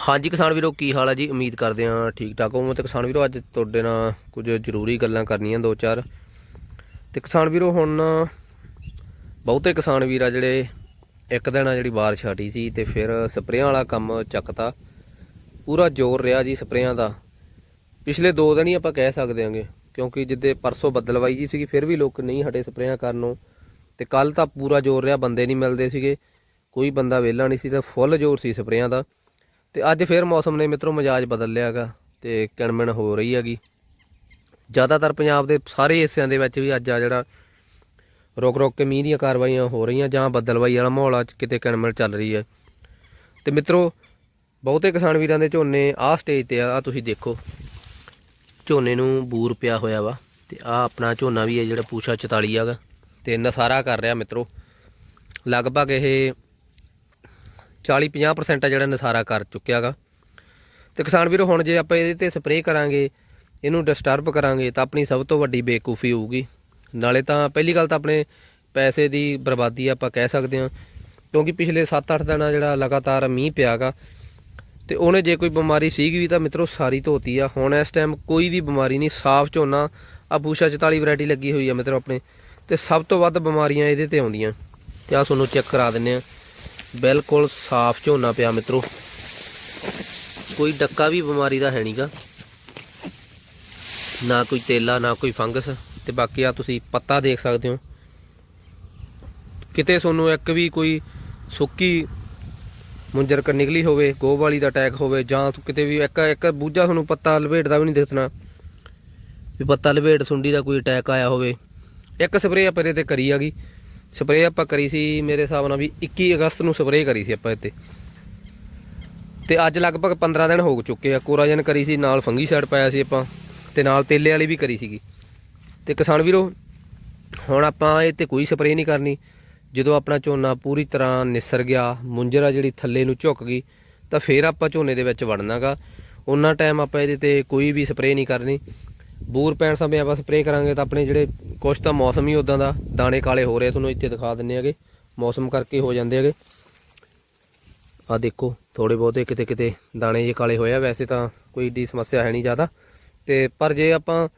ਹਾਂਜੀ ਕਿਸਾਨ ਵੀਰੋ, ਕੀ ਹਾਲ ਹੈ ਜੀ? ਉਮੀਦ ਕਰਦੇ ਹਾਂ ਠੀਕ ਠਾਕ ਹੋਵੋਗੇ। ਤੇ ਕਿਸਾਨ ਵੀਰੋ, ਅੱਜ ਤੁਹਾਡੇ ਨਾਲ ਕੁਝ ਜ਼ਰੂਰੀ ਗੱਲਾਂ ਕਰਨੀਆਂ ਦੋ ਚਾਰ। ਤੇ ਕਿਸਾਨ ਵੀਰੋ, ਹੁਣ ਬਹੁਤੇ ਕਿਸਾਨ ਵੀਰ ਆ ਜਿਹੜੇ ਇੱਕ ਦਿਨ ਆ ਜਿਹੜੀ ਬਾਰਿਸ਼ ਹਟੀ ਸੀ ਤੇ ਫਿਰ ਸਪਰੇਆਂ ਵਾਲਾ ਕੰਮ ਚੱਕਤਾ। ਪੂਰਾ ਜ਼ੋਰ ਰਿਹਾ ਜੀ ਸਪਰੇਆਂ ਦਾ। ਪਿਛਲੇ ਦੋ ਦਿਨ ਹੀ ਆਪਾਂ ਕਹਿ ਸਕਦੇ ਹਾਂਗੇ, ਕਿਉਂਕਿ ਜਿੱਦੇ ਪਰਸੋਂ ਬੱਦਲਵਾਈ ਜੀ ਸੀਗੀ, ਫਿਰ ਵੀ ਲੋਕ ਨਹੀਂ ਹਟੇ ਸਪਰੇਆਂ ਕਰਨੋਂ ਤੇ ਕੱਲ ਤਾਂ ਪੂਰਾ ਜ਼ੋਰ ਰਿਹਾ, ਬੰਦੇ ਨਹੀਂ ਮਿਲਦੇ ਸੀਗੇ। ਕੋਈ ਬੰਦਾ ਵਿਹਲਾ ਨਹੀਂ ਸੀ ਤਾਂ ਫੁੱਲ ਜ਼ੋਰ ਸੀ ਸਪਰੇਆਂ ਦਾ। ਤੇ ਅੱਜ ਫੇਰ ਮੌਸਮ ਨੇ ਮਿੱਤਰੋ ਮਜਾਜ ਬਦਲ ਲਿਆਗਾ ਤੇ ਕਿਣਮਿਣ ਹੋ ਰਹੀ ਹੈਗੀ। ਜ਼ਿਆਦਾਤਰ ਪੰਜਾਬ ਦੇ ਸਾਰੇ ਹਿੱਸਿਆਂ ਦੇ ਵਿੱਚ ਵੀ ਅੱਜ ਆ ਜਿਹੜਾ ਰੁਕ ਰੁਕ ਕੇ ਮੀਂਹ ਦੀਆਂ ਕਾਰਵਾਈਆਂ ਹੋ ਰਹੀਆਂ ਜਾਂ ਬੱਦਲਵਾਈ ਵਾਲਾ ਮਾਹੌਲ ਆ, ਕਿਤੇ ਕਿਣਮਿਣ ਚੱਲ ਰਹੀ ਹੈ। ਤੇ ਮਿੱਤਰੋ, ਬਹੁਤੇ ਕਿਸਾਨ ਵੀਰਾਂ ਦੇ ਝੋਨੇ ਆਹ ਸਟੇਜ ਤੇ ਆ, ਆਹ ਤੁਸੀਂ ਦੇਖੋ। ਝੋਨੇ ਨੂੰ ਬੂਰ ਪਿਆ ਹੋਇਆ ਵਾ ਤੇ ਆ ਆਪਣਾ ਝੋਨਾ ਵੀ ਹੈ ਜਿਹੜਾ ਪੂਛਾ 44 ਹੈਗਾ ਤੇ ਨਸਾਰਾ ਕਰ ਰਿਹਾ ਮਿੱਤਰੋ। ਲਗਭਗ ਇਹ 40-50% ਆ ਜਿਹੜਾ ਨਸਾਰਾ ਕਰ ਚੁੱਕਿਆਗਾ। ਤੇ ਕਿਸਾਨ ਵੀਰੋ, ਹੁਣ ਜੇ ਆਪਾਂ ਇਹਦੇ ਤੇ ਸਪਰੇਅ ਕਰਾਂਗੇ, ਇਹਨੂੰ ਡਿਸਟਰਬ ਕਰਾਂਗੇ, ਤਾਂ ਆਪਣੀ ਸਭ ਤੋਂ ਵੱਡੀ ਬੇਕੂਫੀ ਹੋਊਗੀ। ਨਾਲੇ ਤਾਂ ਪਹਿਲੀ ਗੱਲ ਤਾਂ ਆਪਣੇ ਪੈਸੇ ਦੀ ਬਰਬਾਦੀ ਆਪਾਂ ਕਹਿ ਸਕਦੇ ਹਾਂ, ਕਿਉਂਕਿ ਪਿਛਲੇ 7-8 ਦਿਨਾਂ ਜਿਹੜਾ ਲਗਾਤਾਰ ਮੀਂਹ ਪਿਆਗਾ, ਤੇ ਉਹਨੇ ਜੇ ਕੋਈ ਬਿਮਾਰੀ ਸੀਗੀ ਵੀ ਤਾਂ ਮਿੱਤਰੋ ਸਾਰੀ ਧੋਤੀ ਆ। ਹੁਣ ਇਸ ਟਾਈਮ ਕੋਈ ਵੀ ਬਿਮਾਰੀ ਨਹੀਂ, ਸਾਫ਼ ਝੋਨਾ ਆ ਪੂਸ਼ਾ 44 ਵੈਰਾਈਟੀ ਲੱਗੀ ਹੋਈ ਆ ਮਿੱਤਰੋ ਆਪਣੇ। ਤੇ ਸਭ ਤੋਂ ਵੱਧ ਬਿਮਾਰੀਆਂ ਇਹਦੇ ਤੇ ਆਉਂਦੀਆਂ। ਤੇ ਆ ਤੁਹਾਨੂੰ ਚੈੱਕ ਕਰਾ ਦਿੰਨੇ ਆ ਬਿਲਕੁਲ ਸਾਫ਼ ਝੋਨਾ ਪਿਆ ਮਿੱਤਰੋ। ਕੋਈ ਡੱਕਾ ਵੀ ਬਿਮਾਰੀ ਦਾ ਹੈ ਨਹੀਂਗਾ ਨਾ ਕੋਈ ਤੇਲਾ, ਨਾ ਕੋਈ ਫੰਗਸ ਤੇ ਬਾਕੀ ਆ ਤੁਸੀਂ ਪੱਤਾ ਦੇਖ ਸਕਦੇ ਹੋ। ਕਿਤੇ ਤੁਹਾਨੂੰ ਇੱਕ ਵੀ ਕੋਈ ਸੁੱਕੀ ਮੁੰਜਰ ਕ ਨਿਕਲੀ ਹੋਵੇ, ਗੋਹ ਦਾ ਅਟੈਕ ਹੋਵੇ ਜਾਂ ਕਿਤੇ ਵੀ ਇੱਕ ਇੱਕ ਬੂਝਾ ਤੁਹਾਨੂੰ ਪੱਤਾ ਲਪੇਟਦਾ ਵੀ ਨਹੀਂ ਦਿਸਣਾ। ਵੀ ਪੱਤਾ ਲਪੇਟ ਸੁੰਡੀ ਦਾ ਕੋਈ ਅਟੈਕ ਆਇਆ ਹੋਵੇ। ਇੱਕ ਸਪਰੇਅ ਆਪਾਂ ਇਹਦੇ ਤੇ ਕਰੀ ਆਗੀ। ਸਪਰੇਅ ਆਪਾਂ ਕਰੀ ਸੀ ਮੇਰੇ ਹਿਸਾਬ ਨਾਲ ਵੀ 21 ਅਗਸਤ ਨੂੰ ਸਪਰੇਅ ਕਰੀ ਸੀ ਆਪਾਂ ਇੱਥੇ। ਤੇ ਅੱਜ ਲਗਭਗ 15 ਦਿਨ ਹੋ ਚੁੱਕੇ ਆ। ਕੋਰਾਜਨ ਕਰੀ ਸੀ, ਨਾਲ ਫੰਗੀ ਸਾਈਡ ਪਾਇਆ ਸੀ ਆਪਾਂ ਤੇ ਨਾਲ ਤੇਲੇ ਵਾਲੀ ਵੀ ਕਰੀ ਸੀਗੀ। ਤੇ ਕਿਸਾਨ ਵੀਰੋ, ਹੁਣ ਆਪਾਂ ਇਹ ਤੇ ਕੋਈ ਸਪਰੇਅ ਨਹੀਂ ਕਰਨੀ। ਜਦੋਂ ਆਪਣਾ ਝੋਨਾ ਪੂਰੀ ਤਰ੍ਹਾਂ ਨਿਸਰ ਗਿਆ, ਮੁੰਜਰਾ ਜਿਹੜੀ ਥੱਲੇ ਨੂੰ ਝੁੱਕ ਗਈ, ਤਾਂ ਫੇਰ ਆਪਾਂ ਝੋਨੇ ਦੇ ਵਿੱਚ ਵੜਨਾਗਾ। ਉਹਨਾਂ ਟਾਈਮ ਆਪਾਂ ਇਹਦੇ ਤੇ ਕੋਈ ਵੀ ਸਪਰੇਅ ਨਹੀਂ ਕਰਨੀ। ਬੂਰ ਪੈਣ ਸਮੇਂ ਆਪਾਂ ਸਪਰੇਅ ਕਰਾਂਗੇ ਤਾਂ ਆਪਣੇ ਜਿਹੜੇ ਕੁਛ ਤਾਂ ਮੌਸਮ ਹੀ ਉਦਾਂ ਦਾ, ਦਾਣੇ ਕਾਲੇ ਹੋ ਰਹੇ ਤੁਹਾਨੂੰ ਇੱਥੇ ਦਿਖਾ ਦਿੰਨੇ ਹੈਗੇ। ਮੌਸਮ ਕਰਕੇ ਹੋ ਜਾਂਦੇ ਹੈਗੇ। ਆ ਦੇਖੋ ਥੋੜੇ ਬਹੁਤੇ ਕਿਤੇ ਕਿਤੇ ਦਾਣੇ ਜੇ ਕਾਲੇ ਹੋਏ ਆ, ਵੈਸੇ ਤਾਂ ਕੋਈ ਏਡੀ ਸਮੱਸਿਆ ਹੈ ਨਹੀਂ ਜ਼ਿਆਦਾ। ਤੇ ਪਰ ਜੇ ਆਪਾਂ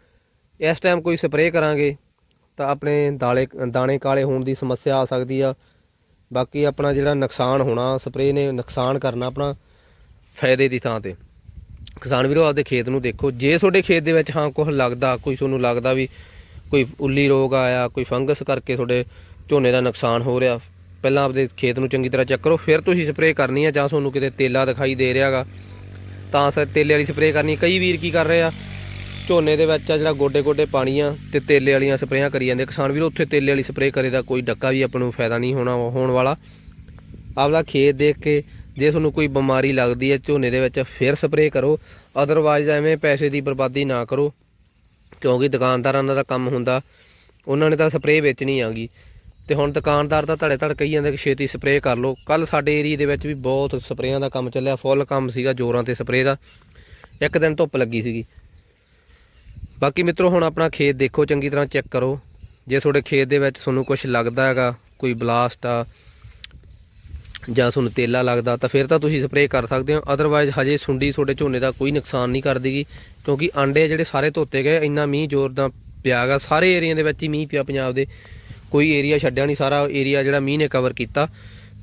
ਇਸ ਟਾਈਮ ਕੋਈ ਸਪਰੇਅ ਕਰਾਂਗੇ, ਤਾਂ ਆਪਣੇ ਦਾਲੇ, ਦਾਣੇ ਕਾਲੇ ਹੋਣ ਦੀ ਸਮੱਸਿਆ ਆ ਸਕਦੀ ਆ। ਬਾਕੀ ਆਪਣਾ ਜਿਹੜਾ ਨੁਕਸਾਨ ਹੋਣਾ ਸਪਰੇਅ ਨੇ ਨੁਕਸਾਨ ਕਰਨਾ ਆਪਣਾ ਫਾਇਦੇ ਦੀ ਥਾਂ ਤੇ। ਕਿਸਾਨ ਵੀਰੋ, ਆਪਦੇ ਖੇਤ ਨੂੰ ਦੇਖੋ। ਜੇ ਤੁਹਾਡੇ ਖੇਤ ਦੇ ਵਿੱਚ ਹਾਂ ਕੁਝ ਲੱਗਦਾ, ਕੋਈ ਤੁਹਾਨੂੰ ਲੱਗਦਾ ਵੀ ਕੋਈ ਉੱਲੀ ਰੋਗ ਆਇਆ, ਕੋਈ ਫੰਗਸ ਕਰਕੇ ਤੁਹਾਡੇ ਝੋਨੇ ਦਾ ਨੁਕਸਾਨ ਹੋ ਰਿਹਾ, ਪਹਿਲਾਂ ਆਪਦੇ ਖੇਤ ਨੂੰ ਚੰਗੀ ਤਰ੍ਹਾਂ ਚੈੱਕ ਕਰੋ, ਫਿਰ ਤੁਸੀਂ ਸਪਰੇਅ ਕਰਨੀ ਆ ਜਾਂ ਤੁਹਾਨੂੰ ਕਿਤੇ ਤੇਲਾ ਦਿਖਾਈ ਦੇ ਰਿਹਾਗਾ। ਤਾਂ ਸ ਤੇਲੇ ਵਾਲੀ ਸਪਰੇਅ ਕਰਨੀ ਕਈ ਵੀਰ ਕੀ ਕਰ ਰਹੇ ਆ, ਝੋਨੇ ਦੇ ਵਿੱਚ ਆ ਜਿਹੜਾ ਗੋਡੇ ਗੋਡੇ ਪਾਣੀ ਆ ਤੇ ਤੇਲੇ ਵਾਲੀਆਂ ਸਪਰੇਆਂ ਕਰੀ ਜਾਂਦੇ ਕਿਸਾਨ ਵੀਰੋ, ਉੱਥੇ ਤੇਲੇ ਵਾਲੀ ਸਪਰੇਅ ਕਰੇ ਦਾ ਕੋਈ ਡੱਕਾ ਵੀ ਆਪਾਂ ਨੂੰ ਫਾਇਦਾ ਨਹੀਂ ਹੋਣਾ ਹੋਣ ਵਾਲਾ। ਆਪਦਾ ਖੇਤ ਦੇਖ ਕੇ ਜੇ ਤੁਹਾਨੂੰ ਕੋਈ ਬਿਮਾਰੀ ਲੱਗਦੀ ਹੈ, ਝੋਨੇ ਦੇ ਵਿੱਚ ਫਿਰ ਸਪਰੇਅ ਕਰੋ। ਅਦਰਵਾਈਜ਼ ਐਵੇਂ ਪੈਸੇ ਦੀ ਬਰਬਾਦੀ ਨਾ ਕਰੋ, ਕਿਉਂਕਿ ਦੁਕਾਨਦਾਰਾਂ ਦਾ ਕੰਮ ਹੁੰਦਾ। ਉਹਨਾਂ ਨੇ ਤਾਂ ਸਪਰੇਅ ਵੇਚਣੀ ਆਗੀ। ਤੇ ਹੁਣ ਦੁਕਾਨਦਾਰ ਤਾਂ ਧੜੇ ਧੜ ਕਹੀ ਜਾਂਦੇ ਕਿ ਛੇਤੀ ਸਪਰੇਅ ਕਰ ਲਓ। ਕੱਲ ਸਾਡੇ ਏਰੀਆ ਦੇ ਵਿੱਚ ਵੀ ਬਹੁਤ ਸਪਰੇਆਂ ਦਾ ਕੰਮ ਚੱਲਿਆ। ਫੁੱਲ ਕੰਮ ਸੀਗਾ ਜੋਰਾਂ ਤੇ ਸਪਰੇਅ ਦਾ। ਇੱਕ ਦਿਨ ਧੁੱਪ ਲੱਗੀ ਸੀਗੀ। ਬਾਕੀ ਮਿੱਤਰੋ, ਹੁਣ ਆਪਣਾ ਖੇਤ ਦੇਖੋ, ਚੰਗੀ ਤਰ੍ਹਾਂ ਚੈੱਕ ਕਰੋ। ਜੇ ਤੁਹਾਡੇ ਖੇਤ ਦੇ ਵਿੱਚ ਤੁਹਾਨੂੰ ਕੁਝ ਲੱਗਦਾ ਹੈਗਾ, ਕੋਈ ਬਲਾਸਟ ਆ ਜਾਂ ਤੁਹਾਨੂੰ ਤੇਲਾ ਲੱਗਦਾ ਤਾਂ ਫਿਰ ਤਾਂ ਤੁਸੀਂ ਸਪਰੇਅ ਕਰ ਸਕਦੇ ਹੋ। ਅਦਰਵਾਈਜ਼ ਹਜੇ ਸੁੰਡੀ ਤੁਹਾਡੇ ਝੋਨੇ ਦਾ ਕੋਈ ਨੁਕਸਾਨ ਨਹੀਂ ਕਰਦੀਗੀ, ਕਿਉਂਕਿ ਆਂਡੇ ਜਿਹੜੇ ਸਾਰੇ ਧੋਤੇ ਗਏ, ਇੰਨਾ ਮੀਂਹ ਜ਼ੋਰ ਦਾ ਪਿਆਗਾ ਸਾਰੇ ਏਰੀਆ ਦੇ ਵਿੱਚ ਹੀ ਮੀਂਹ ਪਿਆ ਪੰਜਾਬ ਦੇ। ਕੋਈ ਏਰੀਆ ਛੱਡਿਆ ਨਹੀਂ, ਸਾਰਾ ਏਰੀਆ ਜਿਹੜਾ ਮੀਂਹ ਨੇ ਕਵਰ ਕੀਤਾ।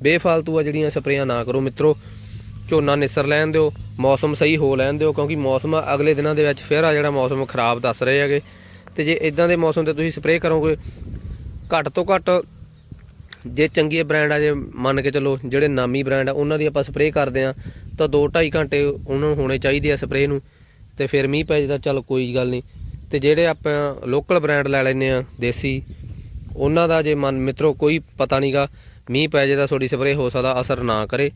ਬੇਫਾਲਤੂ ਆ ਜਿਹੜੀਆਂ ਸਪਰੇਆਂ ਨਾ ਕਰੋ ਮਿੱਤਰੋ। ਝੋਨਾ ਨਿਸਰ ਲੈਣ ਦਿਓ, ਮੌਸਮ ਸਹੀ ਹੋ ਲੈਣ ਦਿਓ, ਕਿਉਂਕਿ ਮੌਸਮ ਅਗਲੇ ਦਿਨਾਂ ਦੇ ਵਿੱਚ ਫਿਰ ਆ ਜਿਹੜਾ ਮੌਸਮ ਖਰਾਬ ਦੱਸ ਰਹੇ ਹੈਗੇ। ਤੇ ਜੇ ਇਦਾਂ ਦੇ ਮੌਸਮ ਤੇ ਤੁਸੀਂ ਸਪਰੇਅ ਕਰੋਗੇ, ਘੱਟ ਤੋਂ ਘੱਟ ਜੇ ਚੰਗੇ ਬ੍ਰਾਂਡ ਆ, ਜੇ ਮੰਨ ਕੇ ਚੱਲੋ ਜਿਹੜੇ ਨਾਮੀ ਬ੍ਰਾਂਡ ਆ, ਉਹਨਾਂ ਦੀ ਆਪਾਂ ਸਪਰੇਅ ਕਰਦੇ ਆ ਤਾਂ 2-2.5 ਘੰਟੇ ਉਹਨਾਂ ਨੂੰ ਹੋਣੇ ਚਾਹੀਦੇ ਆ ਸਪਰੇਅ ਨੂੰ, ਤੇ ਫਿਰ ਮੀਂਹ ਪੈ ਜਾਂਦਾ ਚੱਲ ਕੋਈ ਗੱਲ ਨਹੀਂ। ਤੇ ਜਿਹੜੇ ਆਪਾਂ ਲੋਕਲ ਬ੍ਰਾਂਡ ਲੈ ਲੈਨੇ ਆ ਦੇਸੀ, ਉਹਨਾਂ ਦਾ ਜੇ ਮਨ, ਮਿੱਤਰੋ ਕੋਈ ਪਤਾ ਨਹੀਂਗਾ ਮੀਂਹ ਪੈ ਜੇ ਤਾਂ ਤੁਹਾਡੀ ਸਪਰੇਅ ਹੋ ਸਕਦਾ, ਅਸਰ ਨਾ ਕਰੇ।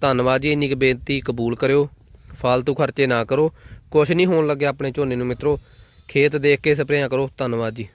ਧੰਨਵਾਦ ਜੀ, ਇੰਨੀ ਕੁ ਬੇਨਤੀ ਕਬੂਲ ਕਰਿਓ ਫालतू ਖਰਚੇ ਨਾ ਕਰੋ। ਕੁਝ ਨਹੀਂ ਹੋਣ ਲੱਗਿਆ ਆਪਣੇ ਝੋਨੇ ਨੂੰ, ਮਿੱਤਰੋ। ਖੇਤ ਦੇਖ ਕੇ ਸਪਰੇਆਂ ਕਰੋ। ਧੰਨਵਾਦ ਜੀ।